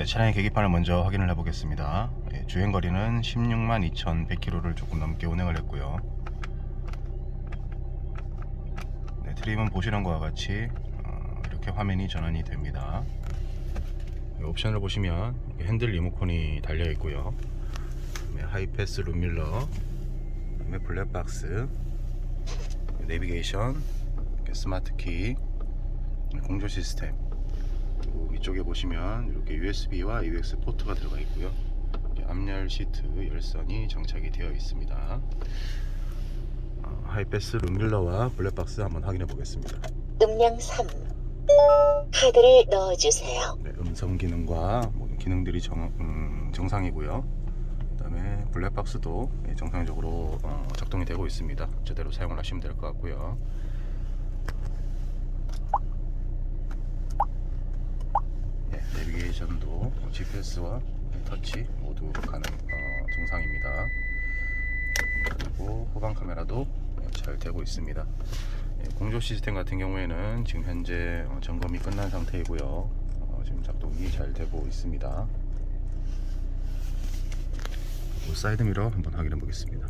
네, 차량의 계기판을 먼저 확인을 해보겠습니다. 예, 주행거리는 16만 2,100km를 조금 넘게 운행을 했고요. 네, 트림은 보시는 것과 같이 어, 이렇게 화면이 전환이 됩니다. 이 옵션을 보시면 핸들 리모컨이 달려 있고요. 그다음에 하이패스 룸밀러, 블랙박스, 내비게이션, 이렇게 스마트 키, 공조 시스템. 그리고 위쪽에 보시면 이렇게 USB와 AUX 포트가 들어가 있고요. 앞열 시트 열선이 장착이 되어 있습니다. 어, 하이패스 룸밀러와 블랙박스 한번 확인해 보겠습니다. 음량 3. 카드를 넣어주세요. 네, 음성 기능과 모든 기능들이 정, 음, 정상이고요. 그다음에 블랙박스도 예, 정상적으로 어, 작동이 되고 있습니다. 제대로 사용을 하시면 될 것 같고요. 내비게이션도 GPS와 터치 모두 가능 어, 정상입니다. 그리고 후방 카메라도 예, 잘 되고 있습니다. 예, 공조 시스템 같은 경우에는 지금 현재 어, 점검이 끝난 상태이고요. 어, 지금 작동이 잘 되고 있습니다. 사이드 미러 한번 확인해 보겠습니다.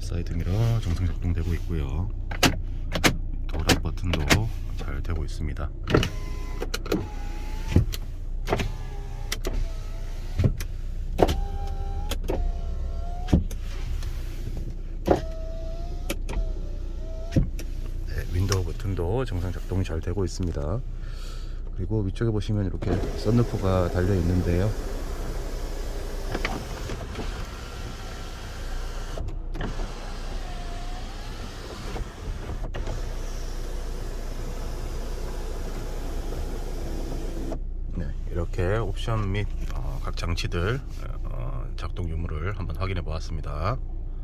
예, 사이드 미러 정상 작동되고 있고요. 도락 버튼도 잘 되고 있습니다. 네, 윈도우 버튼도 정상 작동이 잘 되고 있습니다. 그리고 위쪽에 보시면 이렇게 썬루프가 달려 있는데요. 네, 이렇게 옵션 및 어, 각 장치들 어, 작동 유무를 한번 확인해 보았습니다.